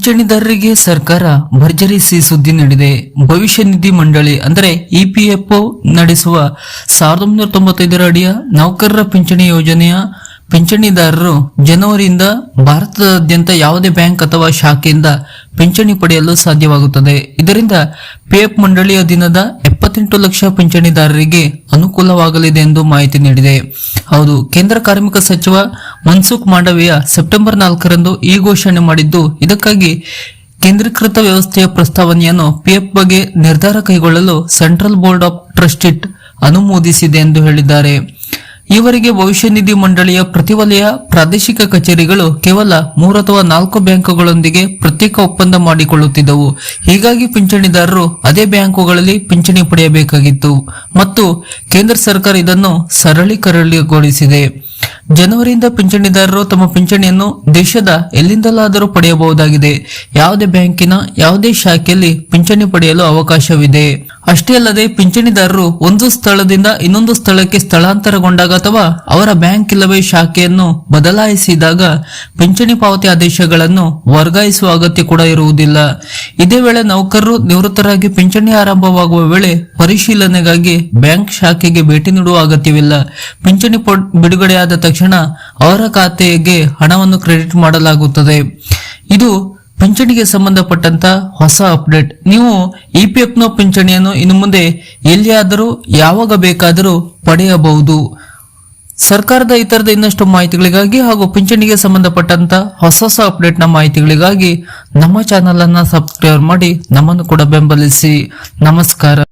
ಪಿಂಚಣಿದಾರರಿಗೆ ಸರ್ಕಾರ ಭರ್ಜರಿ ಸಿ ಸುದ್ದಿ ನೀಡಿದೆ. ಭವಿಷ್ಯ ನಿಧಿ ಮಂಡಳಿ ಅಂದರೆ ಇಪಿಎಫ್ಒ ನಡೆಸುವ ಸಾವಿರದ ಒಂಬೈನೂರ ತೊಂಬತ್ತೈದರ ಅಡಿಯ ನೌಕರರ ಪಿಂಚಣಿ ಯೋಜನೆಯ ಪಿಂಚಣಿದಾರರು ಜನವರಿಯಿಂದ ಭಾರತದಾದ್ಯಂತ ಯಾವುದೇ ಬ್ಯಾಂಕ್ ಅಥವಾ ಶಾಖೆಯಿಂದ ಪಿಂಚಣಿ ಪಡೆಯಲು ಸಾಧ್ಯವಾಗುತ್ತದೆ. ಇದರಿಂದ ಪಿಎಫ್ ಮಂಡಳಿಯ ದಿನದ ಎಪ್ಪತ್ತೆಂಟು ಲಕ್ಷ ಪಿಂಚಣಿದಾರರಿಗೆ ಅನುಕೂಲವಾಗಲಿದೆ ಎಂದು ಮಾಹಿತಿ ನೀಡಿದೆ. ಹೌದು, ಕೇಂದ್ರ ಕಾರ್ಮಿಕ ಸಚಿವ ಮನ್ಸುಖ್ ಮಾಂಡವಿಯ ಸೆಪ್ಟೆಂಬರ್ ನಾಲ್ಕರಂದು ಈ ಘೋಷಣೆ ಮಾಡಿದ್ದು, ಇದಕ್ಕಾಗಿ ಕೇಂದ್ರೀಕೃತ ವ್ಯವಸ್ಥೆಯ ಪ್ರಸ್ತಾವನೆಯನ್ನು ಪಿಎಫ್ ಬಗ್ಗೆ ನಿರ್ಧಾರ ಕೈಗೊಳ್ಳಲು ಸೆಂಟ್ರಲ್ ಬೋರ್ಡ್ ಆಫ್ ಟ್ರಸ್ಟಿಟ್ ಅನುಮೋದಿಸಿದೆ ಎಂದು ಹೇಳಿದ್ದಾರೆ. ಈವರೆಗೆ ಭವಿಷ್ಯ ನಿಧಿ ಮಂಡಳಿಯ ಪ್ರತಿ ವಲಯ ಪ್ರಾದೇಶಿಕ ಕಚೇರಿಗಳು ಕೇವಲ ಮೂರು ಅಥವಾ ನಾಲ್ಕು ಬ್ಯಾಂಕುಗಳೊಂದಿಗೆ ಪ್ರತ್ಯೇಕ ಒಪ್ಪಂದ ಮಾಡಿಕೊಳ್ಳುತ್ತಿದ್ದವು. ಹೀಗಾಗಿ ಪಿಂಚಣಿದಾರರು ಅದೇ ಬ್ಯಾಂಕುಗಳಲ್ಲಿ ಪಿಂಚಣಿ ಪಡೆಯಬೇಕಾಗಿತ್ತು. ಮತ್ತು ಕೇಂದ್ರ ಸರ್ಕಾರ ಇದನ್ನು ಸರಳೀಕರಣಗೊಳಿಸಿದೆ. ಜನವರಿಯಿಂದ ಪಿಂಚಣಿದಾರರು ತಮ್ಮ ಪಿಂಚಣಿಯನ್ನು ದೇಶದ ಎಲ್ಲಿಂದಲಾದರೂ ಪಡೆಯಬಹುದಾಗಿದೆ. ಯಾವುದೇ ಬ್ಯಾಂಕಿನ ಯಾವುದೇ ಶಾಖೆಯಲ್ಲಿ ಪಿಂಚಣಿ ಪಡೆಯಲು ಅವಕಾಶವಿದೆ. ಅಷ್ಟೇ ಅಲ್ಲದೆ ಪಿಂಚಣಿದಾರರು ಒಂದು ಸ್ಥಳದಿಂದ ಇನ್ನೊಂದು ಸ್ಥಳಕ್ಕೆ ಸ್ಥಳಾಂತರಗೊಂಡಾಗ ಅಥವಾ ಅವರ ಬ್ಯಾಂಕ್ ಇಲ್ಲವೇ ಶಾಖೆಯನ್ನು ಬದಲಾಯಿಸಿದಾಗ ಪಿಂಚಣಿ ಪಾವತಿ ಆದೇಶಗಳನ್ನು ವರ್ಗಾಯಿಸುವ ಅಗತ್ಯ ಕೂಡ ಇರುವುದಿಲ್ಲ. ಇದೇ ವೇಳೆ ನೌಕರರು ನಿವೃತ್ತರಾಗಿ ಪಿಂಚಣಿ ಆರಂಭವಾಗುವ ವೇಳೆ ಪರಿಶೀಲನೆಗಾಗಿ ಬ್ಯಾಂಕ್ ಶಾಖೆಗೆ ಭೇಟಿ ನೀಡುವ ಅಗತ್ಯವಿಲ್ಲ. ಪಿಂಚಣಿ ಬಿಡುಗಡೆಯಾದ ತಕ್ಷಣ ಅವರ ಖಾತೆಗೆ ಹಣವನ್ನು ಕ್ರೆಡಿಟ್ ಮಾಡಲಾಗುತ್ತದೆ. ಇದು ಪಿಂಚಣಿಗೆ ಸಂಬಂಧಪಟ್ಟಂತ ಹೊಸ ಅಪ್ಡೇಟ್. ನೀವು ಇ ಇಪಿಎಫ್ನ ಪಿಂಚಣಿಯನ್ನು ಇನ್ನು ಮುಂದೆ ಎಲ್ಲಿಯಾದರೂ, ಯಾವಾಗ ಬೇಕಾದರೂ ಪಡೆಯಬಹುದು. ಸರ್ಕಾರದ ಇತರದ ಇನ್ನಷ್ಟು ಮಾಹಿತಿಗಳಿಗಾಗಿ ಹಾಗೂ ಪಿಂಚಣಿಗೆ ಸಂಬಂಧಪಟ್ಟಂತ ಹೊಸ ಹೊಸ ಅಪ್ಡೇಟ್ನ ಮಾಹಿತಿಗಳಿಗಾಗಿ ನಮ್ಮ ಚಾನೆಲ್ ಅನ್ನ ಸಬ್ಸ್ಕ್ರೈಬ್ ಮಾಡಿ ನಮ್ಮನ್ನು ಕೂಡ ಬೆಂಬಲಿಸಿ. ನಮಸ್ಕಾರ.